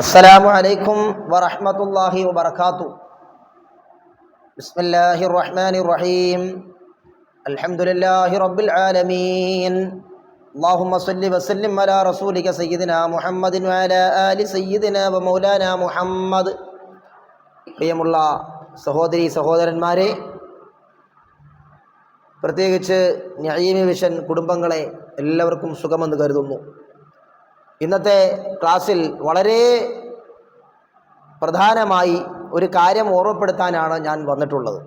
السلام عليكم ورحمة الله وبركاته بسم الله الرحمن الرحيم الحمد لله رب العالمين اللهم صل وسلم على رسولك سيدنا محمد وعلى آل سيدنا ومولانا محمد പ്രിയമുള്ള സഹോദരി സഹോദരന്മാരെ പ്രത്യേകിച്ച് ന്യായമി വിഷൻ കുടുംബങ്ങളെ എല്ലാവർക്കും സുഖമെന്ന് കരുതുന്നു ഇന്നത്തെ ക്ലാസ്സിൽ വളരെ പ്രധാനമായി ഒരു കാര്യം ഓർമ്മപ്പെടുത്താനാണ് ഞാൻ വന്നിട്ടുള്ളത്.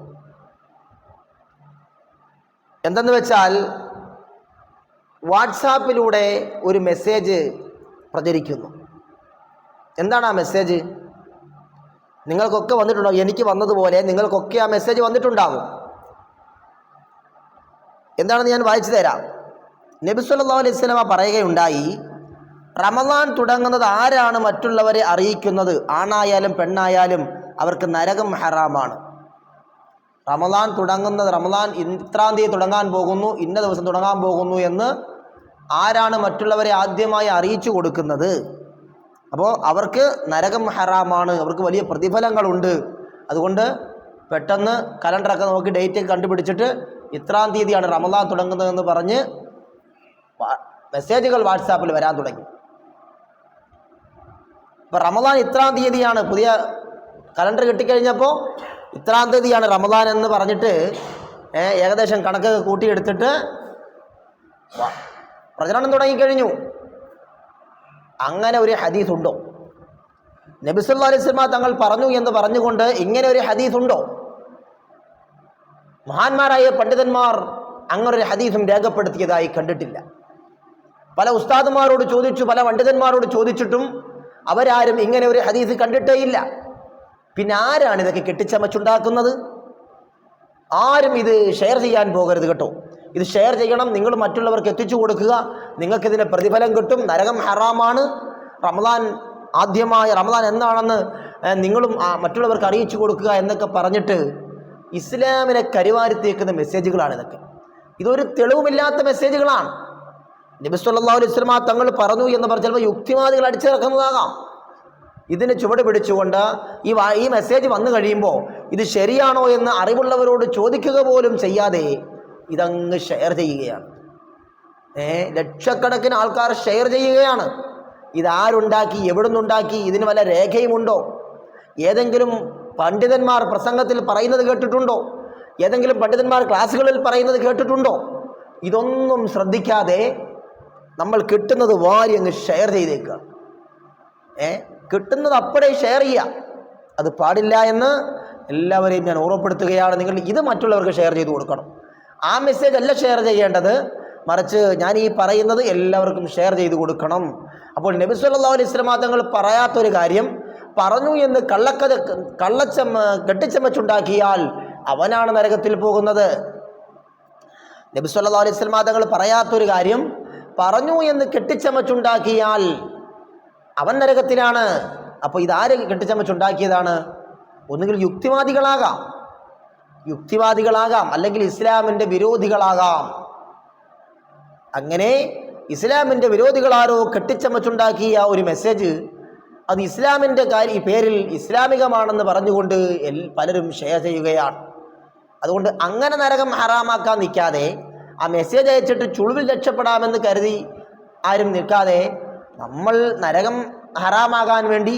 എന്തെന്ന് വെച്ചാൽ വാട്സാപ്പിലൂടെ ഒരു മെസ്സേജ് പ്രചരിക്കുന്നു. എന്താണ് ആ മെസ്സേജ്? നിങ്ങൾക്കൊക്കെ വന്നിട്ടുണ്ടാവും എനിക്ക് വന്നതുപോലെ നിങ്ങൾക്കൊക്കെ ആ മെസ്സേജ് വന്നിട്ടുണ്ടാകും എന്താണെന്ന് ഞാൻ വായിച്ചു തരാം. നബിസ്വല്ലാ അലൈഹി പറയുകയുണ്ടായി റമദാൻ തുടങ്ങുന്നത് ആരാണ് മറ്റുള്ളവരെ അറിയിക്കുന്നത്? ആണായാലും പെണ്ണായാലും അവർക്ക് നരകം ഹറാമാണ്. റമദാൻ തുടങ്ങുന്നത് റമദാൻ ഇത്രാം തീയതി തുടങ്ങാൻ പോകുന്നു ഇന്ന ദിവസം തുടങ്ങാൻ പോകുന്നു എന്ന് ആരാണ് മറ്റുള്ളവരെ ആദ്യമായി അറിയിച്ചു കൊടുക്കുന്നത്? അപ്പോൾ അവർക്ക് നരകം ഹറാമാണ് അവർക്ക് വലിയ പ്രതിഫലങ്ങളുണ്ട്. അതുകൊണ്ട് പെട്ടെന്ന് കലണ്ടറൊക്കെ നോക്കി ഡേറ്റ് കണ്ടുപിടിച്ചിട്ട് ഇത്രാം തീയതിയാണ് റമദാൻ തുടങ്ങുന്നതെന്ന് പറഞ്ഞ് മെസ്സേജുകൾ വാട്സാപ്പിൽ വരാൻ തുടങ്ങി. ഇപ്പോൾ റമദാൻ ഇത്രാം തീയതിയാണ്. പുതിയ കലണ്ടർ കിട്ടിക്കഴിഞ്ഞപ്പോൾ ഇത്രാം തീയതിയാണ് റമദാൻ എന്ന് പറഞ്ഞിട്ട് ഏകദേശം കണക്ക് കൂട്ടിയെടുത്തിട്ട് പ്രചരണം തുടങ്ങിക്കഴിഞ്ഞു. അങ്ങനെ ഒരു ഹദീസ് ഉണ്ടോ നബിസുല്ലാ അലൈഹി തങ്ങൾ പറഞ്ഞു എന്ന് പറഞ്ഞുകൊണ്ട് ഇങ്ങനെ ഒരു ഹദീസ് ഉണ്ടോ മഹാന്മാരായ പണ്ഡിതന്മാർ അങ്ങനൊരു ഹദീസും രേഖപ്പെടുത്തിയതായി കണ്ടിട്ടില്ല. പല ഉസ്താദുമാരോട് ചോദിച്ചു പല പണ്ഡിതന്മാരോട് ചോദിച്ചിട്ടും അവരാരും ഇങ്ങനെ ഒരു ഹദീസ് കണ്ടിട്ടേ ഇല്ല പിന്നെ ആരാണ് ഇതൊക്കെ കെട്ടിച്ചമച്ചുണ്ടാക്കുന്നത്? ആരും ഇത് ഷെയർ ചെയ്യാൻ പോകരുത് കേട്ടോ. ഇത് ഷെയർ ചെയ്യണം നിങ്ങൾ മറ്റുള്ളവർക്ക് എത്തിച്ചു കൊടുക്കുക. നിങ്ങൾക്കിതിന് പ്രതിഫലം കിട്ടും നരകം ഹറാമാണ്. റമദാൻ ആദ്യമായ റമദാൻ എന്താണെന്ന് നിങ്ങളും മറ്റുള്ളവർക്ക് അറിയിച്ചു കൊടുക്കുക എന്നൊക്കെ പറഞ്ഞിട്ട് ഇസ്ലാമിനെ കരുവാരിത്തേക്കുന്ന മെസ്സേജുകളാണ് ഇതൊക്കെ. ഇതൊരു തെളിവുമില്ലാത്ത മെസ്സേജുകളാണ് നബി സല്ലല്ലാഹു അലൈഹി തങ്ങൾ പറഞ്ഞു എന്ന് പറഞ്ഞാൽ ചിലപ്പോൾ യുക്തിവാദികൾ അടിച്ചിറക്കുന്നതാകാം. ഇതിന് ചുവട് പിടിച്ചുകൊണ്ട് ഈ ഈ മെസ്സേജ് വന്നു കഴിയുമ്പോൾ ഇത് ശരിയാണോ എന്ന് അറിവുള്ളവരോട് ചോദിക്കുക പോലും ചെയ്യാതെ ഇതങ്ങ് ഷെയർ ചെയ്യുകയാണ്. ഏ ലക്ഷക്കണക്കിന് ആൾക്കാർ ഷെയർ ചെയ്യുകയാണ്. ഇതാരുണ്ടാക്കി എവിടുന്നുണ്ടാക്കി ഇതിന് വല്ല രേഖയുമുണ്ടോ? ഏതെങ്കിലും പണ്ഡിതന്മാർ പ്രസംഗത്തിൽ പറയുന്നത് കേട്ടിട്ടുണ്ടോ? ഏതെങ്കിലും പണ്ഡിതന്മാർ ക്ലാസ്സുകളിൽ പറയുന്നത് കേട്ടിട്ടുണ്ടോ? ഇതൊന്നും ശ്രദ്ധിക്കാതെ നമ്മൾ കിട്ടുന്നത് വാരി അങ്ങ് ഷെയർ ചെയ്തേക്കുക. ഏ? കിട്ടുന്നത് അപ്പോഴേ ഷെയർ ചെയ്യുക. അത് പാടില്ല എന്ന് എല്ലാവരെയും ഞാൻ ഓർമ്മപ്പെടുത്തുകയാണ്. നിങ്ങൾ ഇത് മറ്റുള്ളവർക്ക് ഷെയർ ചെയ്ത് കൊടുക്കണം. ആ മെസ്സേജ് അല്ല ഷെയർ ചെയ്യേണ്ടത്. മറിച്ച് ഞാൻ ഈ പറയുന്നത് എല്ലാവർക്കും ഷെയർ ചെയ്ത് കൊടുക്കണം. അപ്പോൾ നബി സല്ലല്ലാഹു അലൈഹി തങ്ങൾ പറയാത്തൊരു കാര്യം പറഞ്ഞു എന്ന് കള്ളക്കഥ കള്ളച്ചമ്മ കെട്ടിച്ചമച്ചുണ്ടാക്കിയാൽ അവനാണ് നരകത്തിൽ പോകുന്നത്. നബി സല്ലല്ലാഹു അലൈഹി സ്വലമാ തങ്ങൾ പറയാത്തൊരു കാര്യം പറഞ്ഞു എന്ന് കെട്ടിച്ചമച്ചുണ്ടാക്കിയാൽ അവൻ നരകത്തിലാണ്. അപ്പോൾ ഇതാര് കെട്ടിച്ചമച്ചുണ്ടാക്കിയതാണ്? ഒന്നുകിൽ യുക്തിവാദികളാകാം. യുക്തിവാദികളാകാം. അല്ലെങ്കിൽ ഇസ്ലാമിന്റെ വിരോധികളാകാം. അങ്ങനെ ഇസ്ലാമിന്റെ വിരോധികളാരോ കെട്ടിച്ചമച്ചുണ്ടാക്കിയ ഒരു മെസ്സേജ് അത് ഇസ്ലാമിന്റെ കാര്യ പേരിൽ ഇസ്ലാമികമാണെന്ന് പറഞ്ഞുകൊണ്ട് പലരും ഷെയർ ചെയ്യുകയാണ്. അതുകൊണ്ട് അങ്ങനെ നരകം ഹറാമാക്കാൻ നിൽക്കാതെ ആ മെസ്സേജ് അയച്ചിട്ട് ചുളിവിൽ രക്ഷപ്പെടാമെന്ന് കരുതി ആരും നിൽക്കാതെ നമ്മൾ നരകം ഹറാമാകാൻ വേണ്ടി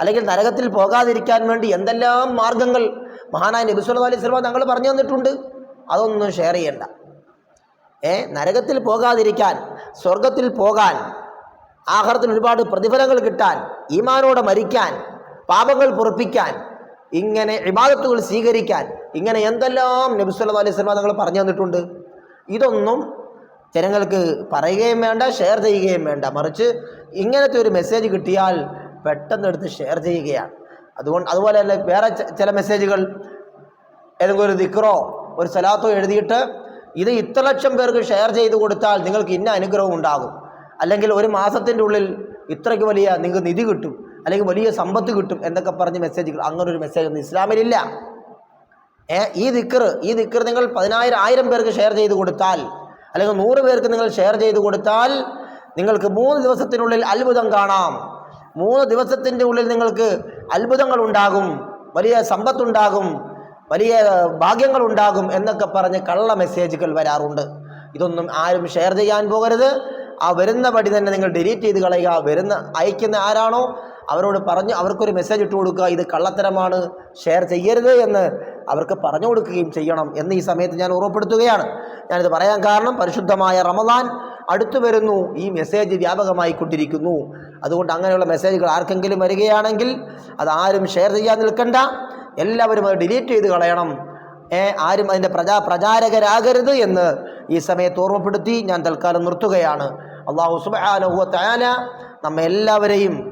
അല്ലെങ്കിൽ നരകത്തിൽ പോകാതിരിക്കാൻ വേണ്ടി എന്തെല്ലാം മാർഗങ്ങൾ മഹാനായ നബി സല്ലല്ലാഹു അലൈഹി വസല്ലം തങ്ങൾ പറഞ്ഞു തന്നിട്ടുണ്ട് അതൊന്നും ഷെയർ ചെയ്യണ്ട. ഏ നരകത്തിൽ പോകാതിരിക്കാൻ സ്വർഗത്തിൽ പോകാൻ ആഹാരത്തിൽ ഒരുപാട് പ്രതിഫലങ്ങൾ കിട്ടാൻ ഈമാനോടെ മരിക്കാൻ പാപങ്ങൾ പൊറപ്പിക്കാൻ ഇങ്ങനെ ഇബാദത്തുകൾ സ്വീകരിക്കാൻ ഇങ്ങനെ എന്തെല്ലാം നബി സല്ലല്ലാഹു അലൈഹി വസല്ലം തങ്ങൾ പറഞ്ഞു തന്നിട്ടുണ്ട് ഇതൊന്നും ജനങ്ങൾക്ക് പറയുകയും വേണ്ട ഷെയർ ചെയ്യുകയും വേണ്ട. മറിച്ച് ഇങ്ങനത്തെ ഒരു മെസ്സേജ് കിട്ടിയാൽ പെട്ടെന്ന് എടുത്ത് ഷെയർ ചെയ്യുകയാണ്. അതുകൊണ്ട് അതുപോലെ തന്നെ വേറെ ചില മെസ്സേജുകൾ ഏതെങ്കിലും ഒരു ദിക്റോ ഒരു സലാത്തോ എഴുതിയിട്ട് ഇത് ഇത്ര ലക്ഷം പേർക്ക് ഷെയർ ചെയ്ത് കൊടുത്താൽ നിങ്ങൾക്ക് ഇന്ന അനുഗ്രഹം ഉണ്ടാകും. അല്ലെങ്കിൽ ഒരു മാസത്തിന്റെ ഉള്ളിൽ ഇത്രയ്ക്ക് വലിയ നിങ്ങൾക്ക് നിധി കിട്ടും അല്ലെങ്കിൽ വലിയ സമ്പത്ത് കിട്ടും എന്നൊക്കെ പറഞ്ഞ് മെസ്സേജുകൾ അങ്ങനൊരു മെസ്സേജ് ഒന്നും ഇസ്ലാമിലില്ല. ഈ ദിക്കർ ഈ ദിക്കർ നിങ്ങൾ പതിനായിരം ആയിരം പേർക്ക് ഷെയർ ചെയ്ത് കൊടുത്താൽ അല്ലെങ്കിൽ നൂറ് പേർക്ക് നിങ്ങൾ ഷെയർ ചെയ്ത് കൊടുത്താൽ നിങ്ങൾക്ക് മൂന്ന് ദിവസത്തിനുള്ളിൽ അത്ഭുതം കാണാം. മൂന്ന് ദിവസത്തിന്റെ ഉള്ളിൽ നിങ്ങൾക്ക് അത്ഭുതങ്ങൾ ഉണ്ടാകും വലിയ സമ്പത്തുണ്ടാകും വലിയ ഭാഗ്യങ്ങളുണ്ടാകും എന്നൊക്കെ പറഞ്ഞ് കള്ള മെസ്സേജുകൾ വരാറുണ്ട്. ഇതൊന്നും ആരും ഷെയർ ചെയ്യാൻ പോകരുത്. ആ വരുന്ന പടി തന്നെ നിങ്ങൾ ഡിലീറ്റ് ചെയ്ത് കളയുക. വരുന്ന അയക്കുന്ന ആരാണോ അവരോട് പറഞ്ഞ് അവർക്കൊരു മെസ്സേജ് ഇട്ട് കൊടുക്കുക. ഇത് കള്ളത്തരമാണ്. ഷെയർ ചെയ്യരുത് എന്ന് അവർക്ക് പറഞ്ഞു കൊടുക്കുകയും ചെയ്യണം എന്ന് ഈ സമയത്ത് ഞാൻ ഓർമ്മപ്പെടുത്തുകയാണ്. ഞാനിത് പറയാൻ കാരണം പരിശുദ്ധമായ റമദാൻ അടുത്തു വരുന്നു. ഈ മെസ്സേജ് വ്യാപകമായി കൊണ്ടിരിക്കുന്നു. അതുകൊണ്ട് അങ്ങനെയുള്ള മെസ്സേജുകൾ ആർക്കെങ്കിലും വരികയാണെങ്കിൽ അത് ആരും ഷെയർ ചെയ്യാൻ നിൽക്കണ്ട. എല്ലാവരും അത് ഡിലീറ്റ് ചെയ്ത് കളയണം. ആരും അതിന്റെ പ്രചാ പ്രചാരകരാകരുത് എന്ന് ഈ സമയത്ത് ഓർമ്മപ്പെടുത്തി ഞാൻ തൽക്കാലം നിർത്തുകയാണ്. അള്ളാഹു സുബാനുഹുവ നമ്മെ എല്ലാവരെയും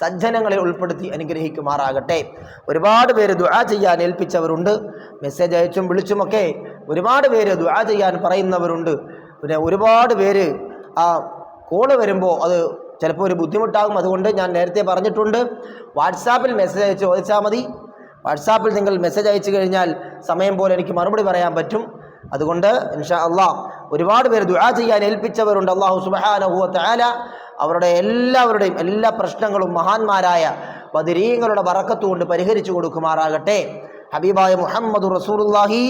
സജ്ജനങ്ങളെ ഉൾപ്പെടുത്തി അനുഗ്രഹിക്കുമാറാകട്ടെ. ഒരുപാട് പേര് ദുആ ചെയ്യാൻ ഏൽപ്പിച്ചവരുണ്ട്. മെസ്സേജ് അയച്ചും വിളിച്ചുമൊക്കെ ഒരുപാട് പേര് ദുആ ചെയ്യാൻ പറയുന്നവരുണ്ട്. പിന്നെ ഒരുപാട് പേര് ആ കോൾ വരുമ്പോൾ അത് ചിലപ്പോൾ ഒരു ബുദ്ധിമുട്ടാകും. അതുകൊണ്ട് ഞാൻ നേരത്തെ പറഞ്ഞിട്ടുണ്ട്. വാട്സാപ്പിൽ മെസ്സേജ് അയച്ച് ചോദിച്ചാൽ മതി. വാട്സാപ്പിൽ നിങ്ങൾ മെസ്സേജ് അയച്ചു കഴിഞ്ഞാൽ സമയം പോലെ എനിക്ക് മറുപടി പറയാൻ പറ്റും. അതുകൊണ്ട് ഇൻഷാ അള്ളാഹ് ഒരുപാട് പേര് ദുആ ചെയ്യാൻ ഏൽപ്പിച്ചവരുണ്ട്. അള്ളാഹു സുബഹാനഹുവ തആല അവരുടെ എല്ലാവരുടെയും എല്ലാ പ്രശ്നങ്ങളും മഹാന്മാരായ ബദിരീങ്ങളുടെ വറക്കത്തുകൊണ്ട് പരിഹരിച്ചു കൊടുക്കുമാറാകട്ടെ. ഹബീബായ മുഹമ്മദ് റസൂലുള്ളാഹി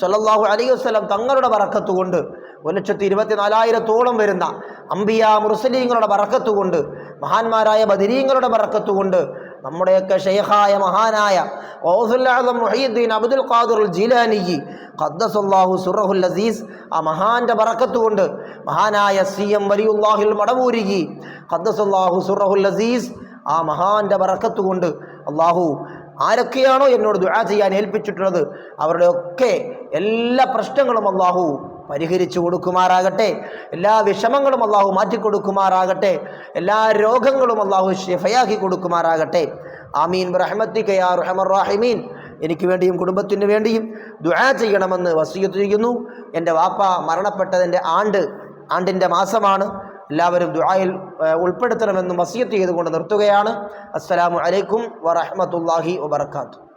സ്വല്ലല്ലാഹു അലൈഹി വസ്ലം തങ്ങളുടെ വറക്കത്തുകൊണ്ട് ഒരു ലക്ഷത്തി ഇരുപത്തി നാലായിരത്തോളം വരുന്ന അംബിയ മുർസലീങ്ങളുടെ വറക്കത്തുകൊണ്ട് മഹാന്മാരായ ബദിരീങ്ങളുടെ ബറക്കത്ത് കൊണ്ട് നമ്മുടെയൊക്കെ ഷെയ്ഖായ മഹാനായ മുഹീദ്ദീൻ അബ്ദുൽ ഖാദുർ ജീലാനി ഖദ്ദസുല്ലാഹു സുറഹുൽ അസീസ് ആ ബറക്കത്ത് കൊണ്ട് മഹാനായ സി എം വലിയുല്ലാഹിൽ മടവൂരികി ഖദ്ദസുല്ലാഹു സുറഹുൽ അസീസ് ആ ബറക്കത്ത് കൊണ്ട് അള്ളാഹു ആരൊക്കെയാണോ എന്നോട് ദുആ ചെയ്യാൻ ഏൽപ്പിച്ചിട്ടുള്ളത് അവരുടെയൊക്കെ എല്ലാ പ്രശ്നങ്ങളും അള്ളാഹു പരിഹരിച്ചു കൊടുക്കുമാറാകട്ടെ. എല്ലാ വിഷമങ്ങളും അള്ളാഹു മാറ്റിക്കൊടുക്കുമാറാകട്ടെ. എല്ലാ രോഗങ്ങളും അള്ളാഹു ഷിഫയാക്കി കൊടുക്കുമാറാകട്ടെ. ആമീൻ. റഹമത്തിൻ എനിക്ക് വേണ്ടിയും കുടുംബത്തിന് വേണ്ടിയും ദുആ ചെയ്യണമെന്ന് വസീയത്ത് ചെയ്യുന്നു. എന്റെ വാപ്പ മരണപ്പെട്ടതിന്റെ ആണ്ട് ആണ്ടിന്റെ മാസമാണ്. എല്ലാവരും ദുആയിൽ ഉൾപ്പെടുത്തണമെന്ന് വസീയത്ത് ചെയ്തുകൊണ്ട് നിർത്തുകയാണ്. അസ്സലാമു അലൈക്കും വറഹ്മത്തുള്ളാഹി വബർക്കാത്തു